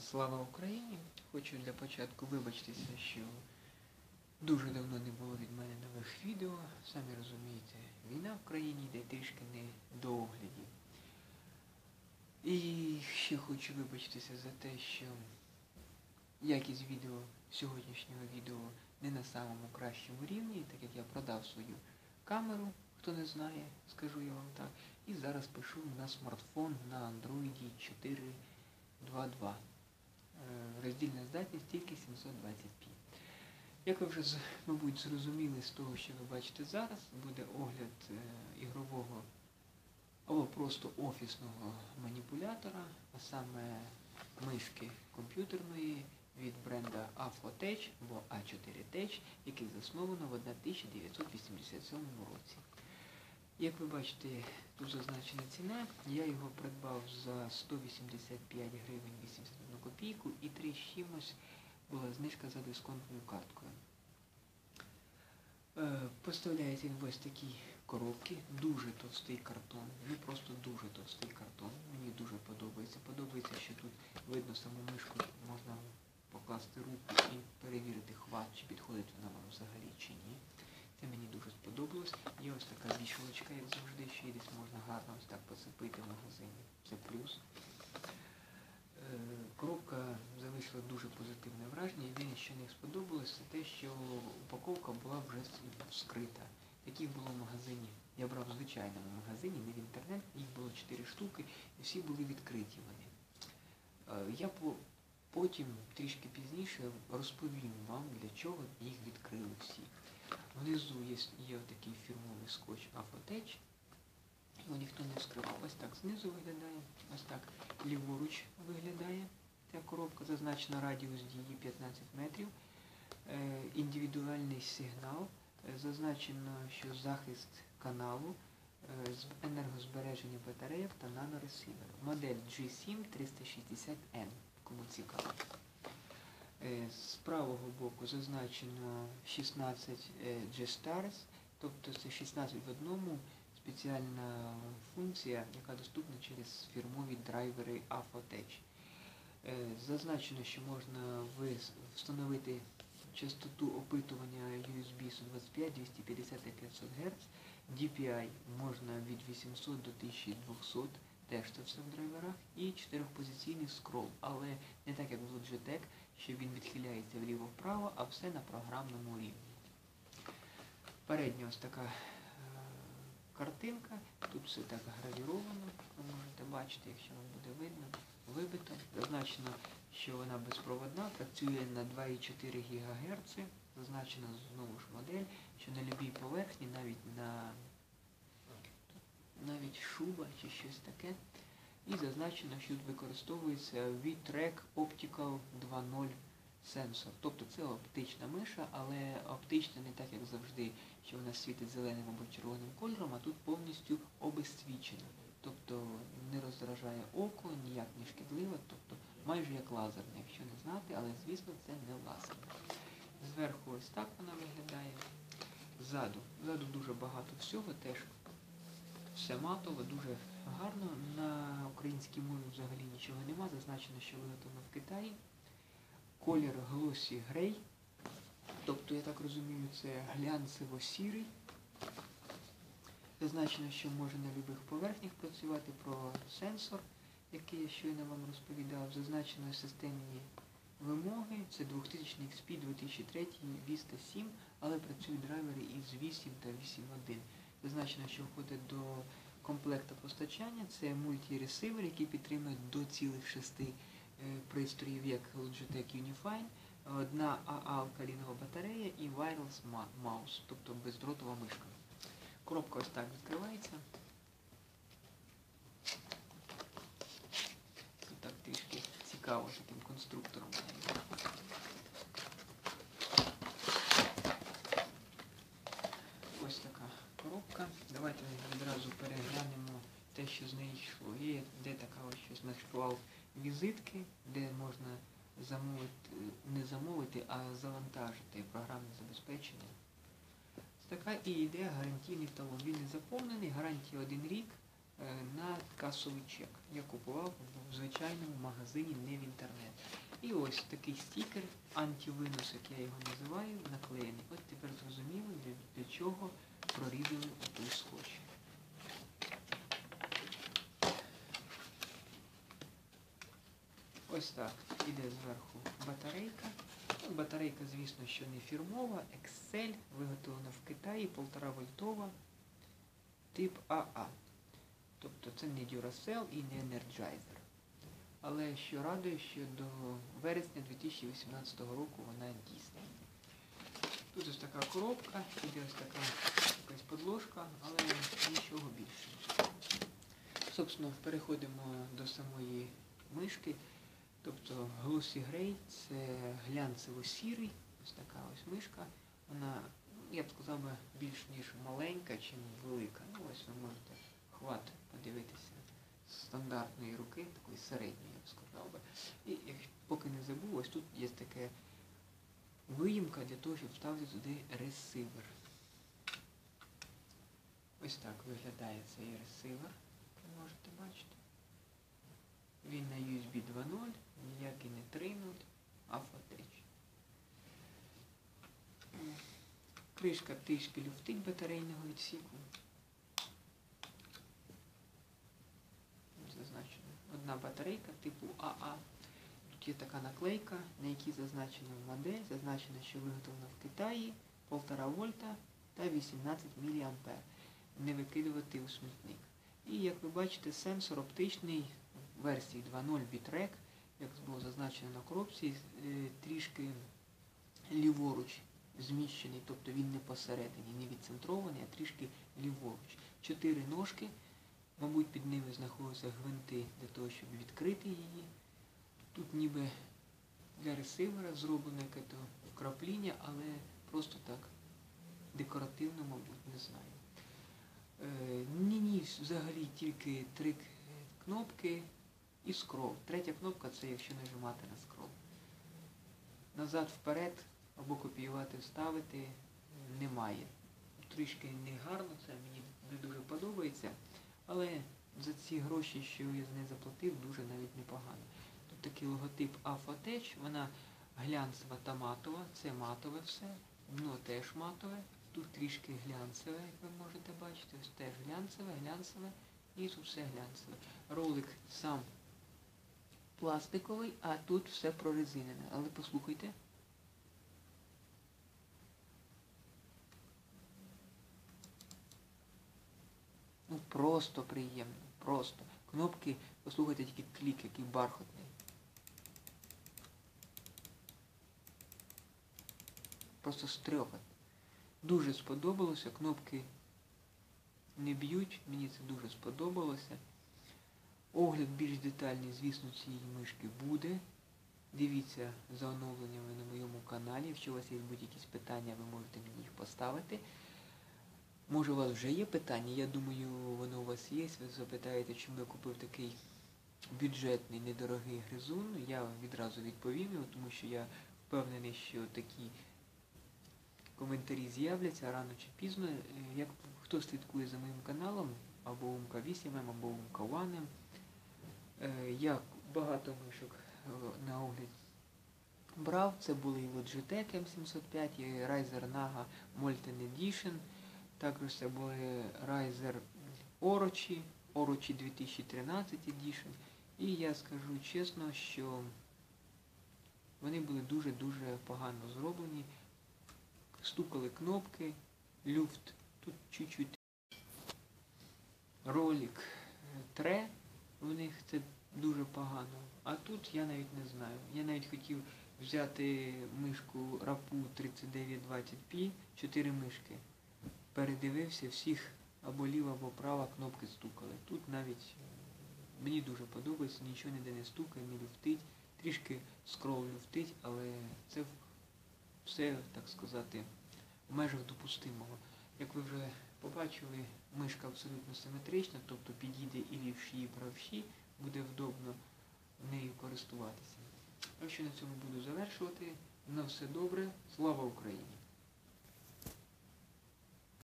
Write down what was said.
Слава Україні! Хочу для початку вибачитися, що дуже давно не було від мене нових відео. Самі розумієте, війна в країні йде трішки не до оглядів. І ще хочу вибачитися за те, що якість відео сьогоднішнього відео не на самому кращому рівні, так як я продав свою камеру, хто не знає, скажу я вам так. І зараз пишу на смартфон на Android 4.2.2. Е, Роздільна здатність тільки 720p. Як ви вже, мабуть, зрозуміли з того, що ви бачите зараз, буде огляд е, ігрового або просто офісного маніпулятора, а саме мишки комп'ютерної від бренда Afotech або A4Tech, який засновано в 1987 році. Як ви бачите, тут зазначена ціна, я його придбав за 185 гривень 81 копійку і 3 з чимось була знижка за дисконтною карткою. Е, Поставляється він ось такій коробці, дуже товстий картон, ну просто дуже товстий картон. Мені дуже подобається. Подобається, що тут видно саму мишку, можна покласти руку і перевірити хват, чи підходить вона вам взагалі чи ні. Це мені дуже сподобалось. Є ось така вішалочка, як завжди, її десь можна гарно ось так посипити в магазині. Це плюс. Е, дуже позитивне враження. Єдине, що не сподобалось, це те, що упаковка була вже с- скрита. Таких було в магазині. Я брав в звичайному магазині, не в інтернет, їх було 4 штуки, і всі були відкриті вони. Е, Я потім, трішки пізніше, розповім вам, для чого їх відкрили всі. Внизу є, є такий фірмовий скотч Afotech. Його ніхто не вскривав. Ось так знизу виглядає, ось так ліворуч виглядає. Ця коробка зазначена радіус дії 15 метрів. Е, індивідуальний сигнал. Е, зазначено, що захист каналу, е, енергозбереження батарейок та наноресивер. Модель G7 360N, кому цікаво. З правого боку зазначено 16 е, G-Stars, тобто це 16 в одному спеціальна функція, яка доступна через фірмові драйвери Afotech. Е, Зазначено, що можна встановити частоту опитування USB 125, 250 та 500 Гц. DPI можна від 800 до 1200, теж це все в драйверах. І чотирьохпозиційний скрол, але не так як в Logitech, що він відхиляється вліво-вправо, а все на програмному рівні. Передня ось така е, картинка. Тут все так гравіровано, ви можете бачити, якщо вам буде видно, вибито. Зазначено, що вона безпроводна, працює на 2,4 ГГц. Зазначена знову ж модель, що на любій поверхні, навіть на навіть шуба чи щось таке. І зазначено, що тут використовується V-Track Optical 2.0 сенсор. Тобто це оптична миша, але оптична не так, як завжди, що вона світить зеленим або червоним кольором, а тут повністю обезсвічена. Тобто не роздражає око, ніяк не шкідлива, тобто майже як лазерна, якщо не знати, але звісно це не лазер. Зверху ось так вона виглядає. Ззаду. Ззаду дуже багато всього, теж все матово, дуже гарно. На українській мові взагалі нічого нема. Зазначено, що виготовлено в Китаї. Колір Glossy Grey. Тобто, я так розумію, це глянцево-сірий. Зазначено, що може на будь-яких поверхнях працювати про сенсор, який я щойно вам розповідав. Зазначено системні вимоги. Це 2000 XP 2003 Vista 7, але працюють драйвери із 8 та 8.1. Зазначено, що входить до комплекту постачання. Це мультіресивер, який підтримує до цілих шести е, пристроїв, як Logitech Unifine, одна AA алкалінова батарея і wireless mouse, тобто бездротова мишка. Коробка ось так відкривається. Тут так трішки цікаво таким конструктором. Ось така коробка. Давайте відразу переглянемо те, що з неї йшло. Є де така ось щось нашпував візитки, де можна замовити, не замовити, а завантажити програмне забезпечення. Така і йде гарантійний талон. Він не заповнений, гарантія один рік. е, на касовий чек. Я купував в звичайному магазині, не в інтернет. І ось такий стікер, антивинос, як я його називаю, наклеєний. От тепер зрозуміло, для чого прорізали той скотч. Ось так. Іде зверху батарейка. Батарейка, звісно, що не фірмова, Excel, виготовлена в Китаї, 1,5 вольтова, тип АА. Тобто це не Duracell і не Energizer. Але що радує, що до вересня 2018 року вона дійсна. Тут ось така коробка, іде ось така якась подложка, але нічого більше. Собственно, переходимо до самої мишки. Тобто Glossy Grey це глянцево-сірий, ось така ось мишка. Вона, я б сказав більш ніж маленька, чим велика. Ну ось ви можете хват подивитися з стандартної руки, такої середньої, я б сказав би. І поки не забув, ось тут є таке виїмка для того, щоб вставити туди ресивер. Ось так виглядає цей ресивер, як ви можете бачити. Він на USB 2.0, ніякий не 3.0, а фотеч. Кришка трішки люфтить батарейного відсіку. Зазначено. Одна батарейка типу АА. Тут є така наклейка, на якій зазначена модель, зазначено, що виготовлена в Китаї 1,5 вольта та 18 мА. Не викидувати у смітник. І як ви бачите, сенсор оптичний версії 2.0 Bitrec, як було зазначено на коробці, е, трішки ліворуч зміщений, тобто він не посередині, не відцентрований, а трішки ліворуч. Чотири ножки, мабуть, під ними знаходяться гвинти для того, щоб відкрити її. Тут ніби для ресивера зроблено яке то вкрапління, але просто так декоративно, мабуть, не знаю. Е, Ні, ні, взагалі тільки три кнопки і скрол. Третя кнопка це якщо нажимати на скрол. Назад вперед або копіювати, вставити немає. Трішки негарно, це мені не дуже подобається. Але за ці гроші, що я з неї заплатив, дуже навіть непогано. Тут такий логотип Афотеч, вона глянцева та матова, це матове все, дно теж матове. Тут трішки глянцеве, як ви можете бачити, ось теж глянцеве, глянцеве і тут все глянцеве. Ролик сам пластиковий, а тут все прорезинене. Але послухайте. Ну просто приємно, просто. Кнопки, послухайте тільки клік, який бархатний. Просто стрьохот. Дуже сподобалося, кнопки не б'ють, мені це дуже сподобалося. Огляд більш детальний, звісно, цієї мишки буде. Дивіться за оновленнями на моєму каналі. Якщо у вас є будь-якісь питання, ви можете мені їх поставити. Може у вас вже є питання, я думаю, воно у вас є. Ви запитаєте, чому я купив такий бюджетний, недорогий гризун. Я відразу відповім тому що я впевнений, що такі коментарі з'являться рано чи пізно. Як хто слідкує за моїм каналом, або Умка 8, або Умка 1, е, я багато мишок е, на огляд брав. Це були і Logitech M705, і Riser Naga Molten Edition. Також це були Riser Orochi, Orochi 2013 Edition. І я скажу чесно, що вони були дуже-дуже погано зроблені. Стукали кнопки, люфт, тут чуть-чуть ролик е, тре, в них це дуже погано. А тут я навіть не знаю. Я навіть хотів взяти мишку Rapu 3920p, 4 мишки. Передивився всіх або ліва, або права кнопки стукали. Тут навіть е, мені дуже подобається, нічого ніде не стукає, не люфтить. Трішки скрол люфтить, але це все, так сказати, в межах допустимого. Як ви вже побачили, мишка абсолютно симетрична, тобто підійде і лівші, і правші, буде вдобно нею користуватися. Так що на цьому буду завершувати. На все добре. Слава Україні!